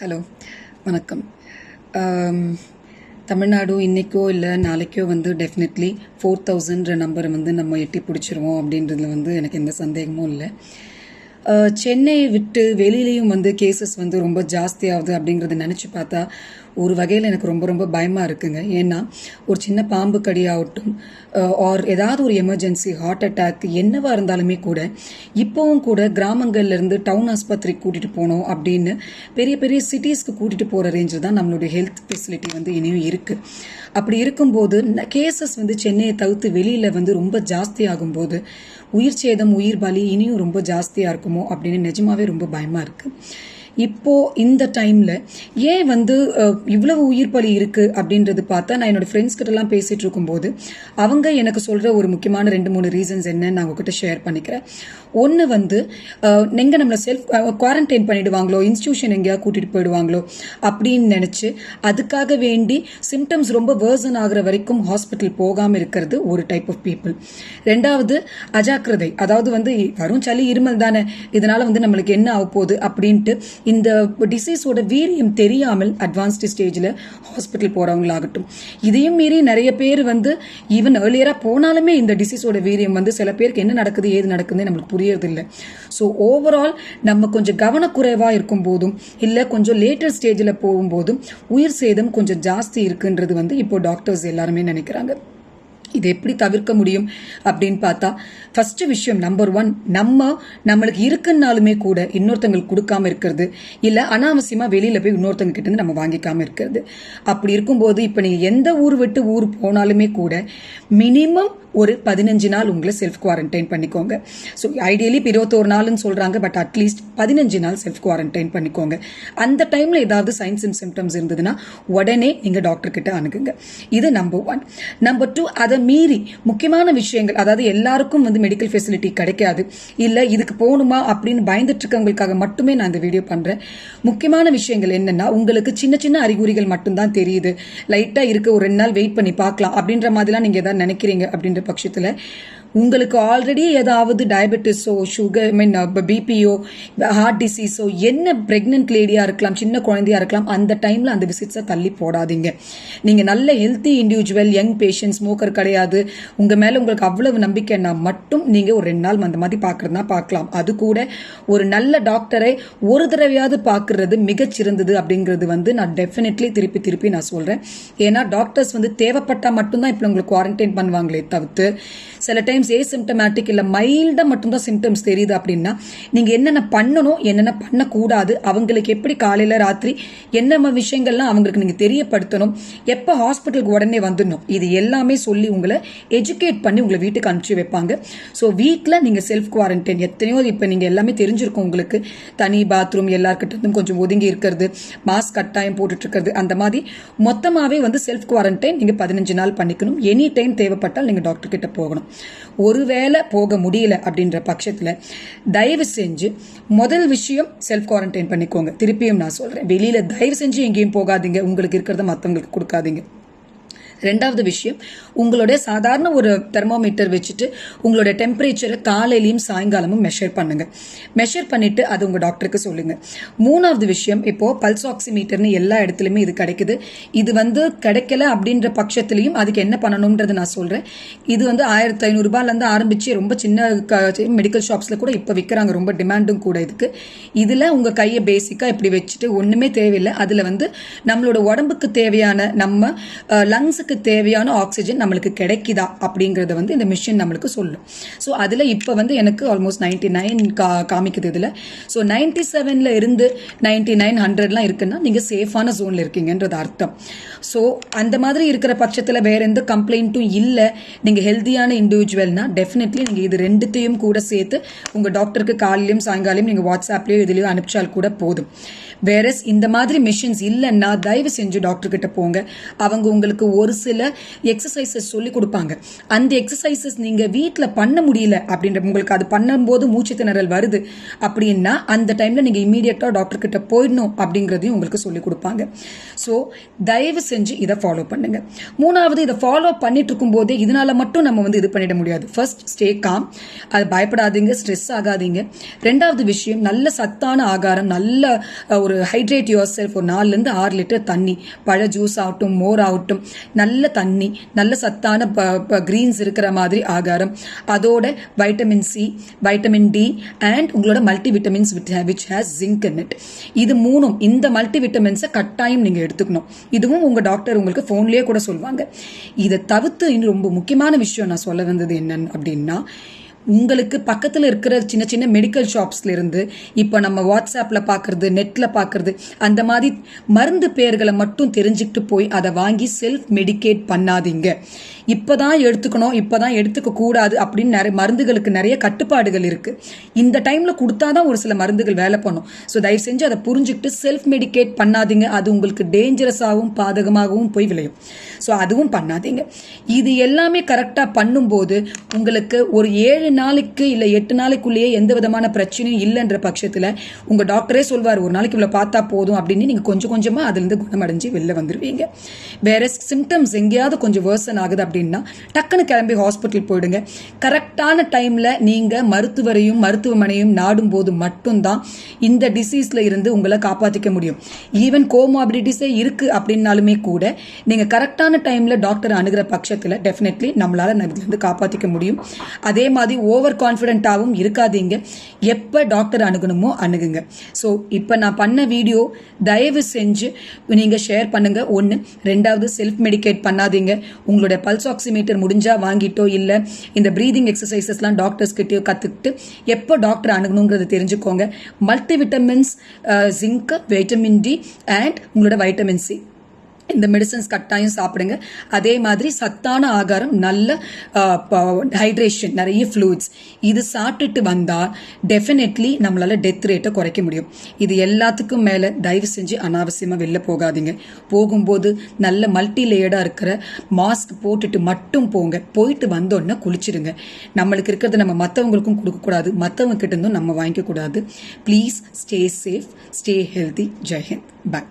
Hello வணக்கம். தமிழ்நாடு இன்றைக்கோ இல்லை நாளைக்கோ வந்து டெஃபினெட்லி ஃபோர் தௌசண்ட்ற நம்பரை வந்து நம்ம எட்டி பிடிச்சிருவோம் அப்படின்றதுல வந்து எனக்கு எந்த சந்தேகமும் இல்லை. சென்னையை விட்டு வெளியிலையும் வந்து கேசஸ் வந்து ரொம்ப ஜாஸ்தியாகுது அப்படிங்கிறத நினச்சி பார்த்தா ஒரு வகையில் எனக்கு ரொம்ப ரொம்ப பயமாக இருக்குங்க. ஏன்னா ஒரு சின்ன பாம்பு கடி ஆகட்டும் ஆர் ஏதாவது ஒரு எமர்ஜென்சி ஹார்ட் அட்டாக் என்னவாக இருந்தாலுமே கூட இப்போவும் கூட கிராமங்கள்லேருந்து டவுன் ஆஸ்பத்திரிக்கு கூட்டிகிட்டு போகணும் அப்படின்னு பெரிய பெரிய சிட்டிஸ்க்கு கூட்டிகிட்டு போகிற ரேஞ்சில் தான் நம்மளுடைய ஹெல்த் ஃபெசிலிட்டி வந்து இனியும் இருக்குது அப்படி இருக்கும்போது கேசஸ் வந்து சென்னையை தவிர்த்து வெளியில் வந்து ரொம்ப ஜாஸ்தி ஆகும்போது உயிர் சேதம் உயிர் பலி இனியும் ரொம்ப ஜாஸ்தியாக இருக்குமோ அப்படின்னு நிஜமாவே ரொம்ப பயமாக இருக்குது இப்போ இந்த டைம்ல ஏன் வந்து இவ்வளவு உயிர் பலி இருக்கு அப்படின்றது பார்த்தா நான் என்னோட ஃப்ரெண்ட்ஸ் கிட்ட எல்லாம் பேசிட்டு இருக்கும்போது அவங்க எனக்கு சொல்ற ஒரு முக்கியமான ரெண்டு மூணு ரீசன்ஸ் என்னன்னு நான் உங்ககிட்ட ஷேர் பண்ணிக்கிறேன். ஒன்று வந்து எங்கே எங்க செல்ஃப் குவாரண்டைன் பண்ணிடுவாங்களோ இன்ஸ்டியூஷன் எங்கேயா கூட்டிட்டு போயிடுவாங்களோ அப்படின்னு நினைச்சு அதுக்காக வேண்டி சிம்டம்ஸ் ரொம்ப வேர்சன் ஆகிற வரைக்கும் ஹாஸ்பிட்டல் போகாமல் இருக்கிறது ஒரு டைப் ஆஃப் பீப்புள் ரெண்டாவது அஜாக்கிரதை. அதாவது வந்து வரும் சளி இருமல் தானே. இதனால வந்து நம்மளுக்கு என்ன ஆக போகுது அப்படின்ட்டு இந்த டிசீஸோட வீரியம் தெரியாமல் அட்வான்ஸ்டு ஸ்டேஜில் ஹாஸ்பிட்டல் போகிறவங்களாகட்டும் இதையும் மீறி நிறைய பேர் வந்து ஈவன் ஏர்லியராக போனாலுமே இந்த டிசீஸோட வீரியம் வந்து சில பேருக்கு என்ன நடக்குது ஏது நடக்குதுன்னு நம்மளுக்கு புரியறதில்லை. ஸோ ஓவரால் நம்ம கொஞ்சம் கவனக்குறைவாக இருக்கும் போதும் இல்லை கொஞ்சம் லேட்டர் ஸ்டேஜில் போகும்போதும் உயிர் சேதம் கொஞ்சம் ஜாஸ்தி இருக்குன்றது வந்து இப்போ டாக்டர்ஸ் எல்லாருமே நினைக்கிறாங்க. இது எப்படி தவிர்க்க முடியும் அப்படின்னு பார்த்தா ஃபர்ஸ்ட் விஷயம் நம்பர் ஒன் நம்ம நம்மளுக்கு இருக்குன்னாலுமே கூட இன்னொருத்தங்களுக்கு கொடுக்காம இருக்கிறது. இல்லை அனாவசியமாக வெளியில் போய் இன்னொருத்தங்க கிட்ட இருந்து நம்ம வாங்கிக்காம இருக்கிறது. அப்படி இருக்கும்போது இப்போ நீங்கள் எந்த ஊர் விட்டு ஊர் போனாலுமே கூட மினிமம் ஒரு பதினஞ்சு நாள் உங்களை செல்ஃப் குவாரண்டைன் பண்ணிக்கோங்க. ஸோ ஐடியலி இப்போ இருபத்தோரு நாள்னு சொல்கிறாங்க பட் அட்லீஸ்ட் பதினஞ்சு நாள் செல்ஃப் குவாரண்டைன் பண்ணிக்கோங்க. அந்த டைமில் ஏதாவது சைன்ஸ் அண்ட் சிம்டம்ஸ் இருந்ததுன்னா உடனே நீங்கள் டாக்டர் கிட்ட அணுகுங்க. இது நம்பர் ஒன் நம்பர் டூ அதை மீறி முக்கியமான விஷயங்கள் அதாவது எல்லாருக்கும் வந்து மெடிக்கல் ஃபெசிலிட்டி கிடைக்காது. இல்லை இதுக்கு போகணுமா அப்படின்னு பயந்துட்டு இருக்கவங்களுக்காக மட்டுமே நான் இந்த வீடியோ பண்ணுறேன் முக்கியமான விஷயங்கள் என்னென்னா உங்களுக்கு சின்ன சின்ன அறிகுறிகள் மட்டும்தான் தெரியுது. லைட்டாக இருக்க ஒரு ரெண்டு நாள் வெயிட் பண்ணி பார்க்கலாம். அப்படின்ற மாதிரிலாம் நீங்கள் ஏதாவது நினைக்கிறீங்க அப்படின்ற பட்சத்தில் உங்களுக்கு ஆல்ரெடி ஏதாவது டயபெட்டிஸோ சுகர் ஐ மீன் பிபியோ ஹார்ட் டிசீஸோ என்ன ப்ரெக்னென்ட் லேடியாக இருக்கலாம் சின்ன குழந்தையாக இருக்கலாம் அந்த டைமில் அந்த விசிட்ஸை தள்ளி போடாதீங்க. நீங்கள் நல்ல healthy individual young patient smoker கிடையாது. உங்கள் மேலே உங்களுக்கு அவ்வளவு நம்பிக்கைன்னா மட்டும் நீங்கள் ஒரு ரெண்டு நாள் அந்த மாதிரி பார்க்குறதுனா பார்க்கலாம் அது கூட ஒரு நல்ல டாக்டரை ஒரு தடவையாவது பார்க்குறது மிகச்சிறந்தது அப்படிங்கிறது வந்து நான் டெஃபினெட்லி திருப்பி திருப்பி நான் சொல்கிறேன் ஏன்னா டாக்டர்ஸ் வந்து தேவைப்பட்டால் மட்டும்தான் இப்போ உங்களுக்கு குவாரண்டைன் பண்ணுவாங்களே தவிர்த்து சில டைம்ஸ் ஏ சிம்டமேட்டிக் இல்லை மைல்டாக மட்டும்தான் சிம்டம்ஸ் தெரியுது அப்படின்னா நீங்கள் என்னென்ன பண்ணணும் என்னென்ன பண்ணக்கூடாது அவங்களுக்கு எப்படி காலையில் ராத்திரி என்னென்ன விஷயங்கள்லாம் அவங்களுக்கு நீங்கள் தெரியப்படுத்தணும் எப்போ ஹாஸ்பிட்டலுக்கு உடனே வந்துடணும் இது எல்லாமே சொல்லி உங்களை எஜுகேட் பண்ணி உங்களை வீட்டுக்கு அனுப்பிச்சு வைப்பாங்க. ஸோ வீட்டில் நீங்கள் செல்ஃப் குவாரண்டைன் எத்தனையோ இப்போ நீங்கள் எல்லாமே தெரிஞ்சிருக்கும் உங்களுக்கு. தனி பாத்ரூம் எல்லார்கிட்ட கொஞ்சம் ஒதுங்கி இருக்கிறது மாஸ்க் கட்டாயம் போட்டுட்ருக்கிறது அந்த மாதிரி மொத்தமாகவே வந்து செல்ஃப் குவாரண்டைன் நீங்கள் பதினஞ்சு நாள் பண்ணிக்கணும். எனி டைம் தேவைப்பட்டால் நீங்கள் டாக்டர் கிட்ட போகணும். ஒருவேளை போக முடியல அப்படின்ற பட்சத்தில் தயவு செஞ்சு முதல் விஷயம் செல்ஃப் குவாரண்டைன் பண்ணிக்கோங்க. திருப்பியும் நான் சொல்கிறேன் வெளியில் தயவு செஞ்சு எங்கேயும் போகாதீங்க. உங்களுக்கு இருக்கிறத மற்றவங்களுக்கு கொடுக்காதீங்க. ரெண்டாவது விஷயம் உங்களுடைய சாதாரண ஒரு தெர்மோமீட்டர் வச்சுட்டு உங்களோட டெம்பரேச்சரை காலையிலையும் சாயங்காலமும் மெஷர் பண்ணுங்க. மெஷர் பண்ணிவிட்டு அது உங்கள் டாக்டருக்கு சொல்லுங்க. மூணாவது விஷயம் இப்போது பல்ஸ் ஆக்சிமீட்டர்னு எல்லா இடத்துலையுமே இது கிடைக்குது. இது வந்து கிடைக்கல அப்படின்ற பட்சத்துலையும் அதுக்கு என்ன பண்ணணுன்றது நான் சொல்கிறேன் இது வந்து ஆயிரத்தி ஐநூறுரூபாலேருந்து ஆரம்பித்து ரொம்ப சின்ன மெடிக்கல் ஷாப்ஸில் கூட இப்போ விற்கிறாங்க ரொம்ப டிமாண்டும் கூட இதுக்கு. இதில் உங்கள் கையை பேசிக்காக இப்படி வச்சுட்டு ஒன்றுமே தேவையில்லை. அதில் வந்து நம்மளோட உடம்புக்கு தேவையான நம்ம லங்ஸுக்கு தேவையான ஆக்சிஜன் நம்மளுக்கு கிடைக்குதா அப்படிங்கிறத வந்து இந்த மிஷின் நம்மளுக்கு சொல்லும். ஸோ அதில் இப்போ வந்து எனக்கு ஆல்மோஸ்ட் நைன்டி நைன் கா காமிக்குது இதில். ஸோ நைன்டி செவன்ல இருந்து நைன்டி நைன் ஹண்ட்ரட்லாம் இருக்குன்னா நீங்கள் சேஃபான ஜோனில் இருக்கீங்கன்றது அர்த்தம். ஸோ அந்த மாதிரி இருக்கிற பட்சத்தில் வேற எந்த கம்ப்ளைண்ட்டும் இல்லை. நீங்கள் ஹெல்தியான இண்டிவிஜுவல்னா டெஃபினெட்லி நீங்கள் இது ரெண்டுத்தையும் கூட சேர்த்து உங்கள் டாக்டருக்கு காலையிலையும் சாயங்காலையும் நீங்கள் வாட்ஸ்அப்லேயோ இதுலேயோ அனுப்பிச்சால் கூட போதும். வேறஸ் இந்த மாதிரி மிஷின்ஸ் இல்லைன்னா தயவு செஞ்சு டாக்டர் கிட்ட போங்க. அவங்க உங்களுக்கு ஒரு சில எக்ஸசைசஸ் சொல்லி கொடுப்பாங்க. அந்த எக்ஸசைசஸ் நீங்க வீட்டில் பண்ண முடியல அப்படின்ற உங்களுக்கு அது பண்ணும்போது மூச்சு திணறல் வருது அப்படின்னா அந்த டைம்ல நீங்க இமீடியட்டா டாக்டர் கிட்ட போயிடணும் அப்படிங்கிறதையும் உங்களுக்கு சொல்லி கொடுப்பாங்க. ஸோ தயவு செஞ்சு இதை ஃபாலோ பண்ணுங்க. மூணாவது இதை ஃபாலோ பண்ணிட்டு இருக்கும் போதே இதனால மட்டும் நம்ம வந்து இது பண்ணிட முடியாது. ஃபர்ஸ்ட் ஸ்டே காம் அது பயப்படாதீங்க ஸ்ட்ரெஸ் ஆகாதீங்க. ரெண்டாவது விஷயம் நல்ல சத்தான ஆகாரம் நல்ல ஒரு ஹைட்ரேட் யுவர் செல்ஃப் ஒரு நாலுலேருந்து ஆறு லிட்டர் தண்ணி பழ ஜூஸ் ஆகட்டும் மோர் ஆகட்டும் நல்ல தண்ணி நல்ல சத்தான கிரீன்ஸ் இருக்கிற மாதிரி ஆகாரம். அதோட vitamin C vitamin D and உங்களோட multivitamins which has zinc in it இது மூணும் இந்த மல்டி விட்டமின்ஸை கட்டாயம் நீங்கள் எடுத்துக்கணும். இதுவும் உங்கள் டாக்டர் உங்களுக்கு ஃபோன்லேயே கூட சொல்லுவாங்க இதை தவிர்த்து இன்னும் ரொம்ப முக்கியமான விஷயம் நான் சொல்ல வந்தது என்னன்னு அப்படின்னா உங்களுக்கு பக்கத்தில் இருக்கிற சின்ன சின்ன மெடிக்கல் ஷாப்ஸ்ல இருந்து இப்போ நம்ம வாட்ஸ்அப்பில் பார்க்கறது நெட்டில் பார்க்குறது அந்த மாதிரி மருந்து பெயர்களை மட்டும் தெரிஞ்சுக்கிட்டு போய் அதை வாங்கி செல்ஃப் மெடிகேட் பண்ணாதீங்க. இப்போதான் எடுத்துக்கணும் இப்போதான் எடுத்துக்க கூடாது அப்படின்னு நிறைய மருந்துகளுக்கு நிறைய கட்டுப்பாடுகள் இருக்கு. இந்த டைம்ல கொடுத்தாதான் ஒரு சில மருந்துகள் வேலை பண்ணும். ஸோ தயவு செஞ்சு அதை புரிஞ்சுக்கிட்டு செல்ஃப் மெடிகேட் பண்ணாதீங்க. அது உங்களுக்கு டேஞ்சரஸாகவும் பாதகமாகவும் போய் விளையும். ஸோ அதுவும் பண்ணாதீங்க. இது எல்லாமே கரெக்டாக பண்ணும்போது உங்களுக்கு ஒரு ஏழு நாளைக்கு இல்லை எட்டு நாளைக்குள்ளேயே எந்த விதமான பிரச்சனையும் இல்லைன்ற பட்சத்தில் உங்கள் டாக்டரே சொல்வார் ஒரு நாளைக்கு இவ்வளோ பார்த்தா போதும் அப்படின்னு நீங்கள் கொஞ்சம் கொஞ்சமாக அதுலேருந்து குணமடைஞ்சு வெளில வந்துடுவீங்க வேற சிம்டம்ஸ் எங்கேயாவது கொஞ்சம் வேர்சன் ஆகுது அப்படின்னா டக்குன்னு கிளம்பி ஹாஸ்பிட்டல் போயிடுங்க. கரெக்டான டைமில் நீங்கள் மருத்துவரையும் மருத்துவமனையும் நாடும் போது மட்டும்தான் இந்த டிசீஸில் இருந்து உங்களை காப்பாற்றிக்க முடியும். ஈவன் கோமாபிலிட்டிஸே இருக்குது அப்படின்னாலுமே கூட நீங்கள் கரெக்டான டைமில் டாக்டர் அணுகிற பட்சத்தில் டெஃபினெட்லி நம்மளால் இதுலேருந்து காப்பாற்றிக்க முடியும். அதே மாதிரி ஓவர் கான்ஃபிடென்ட்டாகவும் இருக்காதீங்க. எப்போ டாக்டர் அணுகணுமோ அணுகுங்க. ஸோ இப்போ நான் பண்ண வீடியோ தயவு செஞ்சு நீங்கள் ஷேர் பண்ணுங்க. ஒன்று ரெண்டாவது செல்ஃப் மெடிக்கேட் பண்ணாதீங்க. உங்களுடைய பல்ஸ் ஆக்சிமீட்டர் முடிஞ்சா வாங்கிட்டோ இல்லை இந்த ப்ரீதிங் எக்ஸசைசஸ்லாம் டாக்டர்ஸ் கிட்டயோ கற்றுக்கிட்டு எப்போ டாக்டர் அணுகணுங்கிறத தெரிஞ்சுக்கோங்க. Multivitamins zinc vitamin D and உங்களோட வைட்டமின் சி இந்த மெடிசன்ஸ் கட்டாயம் சாப்பிடுங்க. அதே மாதிரி சத்தான ஆகாரம் நல்ல ஹைட்ரேஷன் நிறைய ஃப்ளூயிட்ஸ் இது சாப்பிட்டுட்டு வந்தால் டெஃபினெட்லி நம்மளால் டெத் ரேட்டை குறைக்க முடியும். இது எல்லாத்துக்கும் மேலே தயவு செஞ்சு அனாவசியமாக வெளில போகாதீங்க. போகும்போது நல்ல மல்டி லேயர்டாக இருக்கிற மாஸ்க் போட்டுட்டு மட்டும் போங்க. போயிட்டு வந்தோடனே குளிச்சிடுங்க. நம்மளுக்கு இருக்கிறத நம்ம மற்றவங்களுக்கும் கொடுக்கக்கூடாது. மற்றவங்க கிட்டேருந்தும் நம்ம வாங்கிக்கக்கூடாது. Please stay safe stay healthy ஜெய்ஹிந்த் பாய்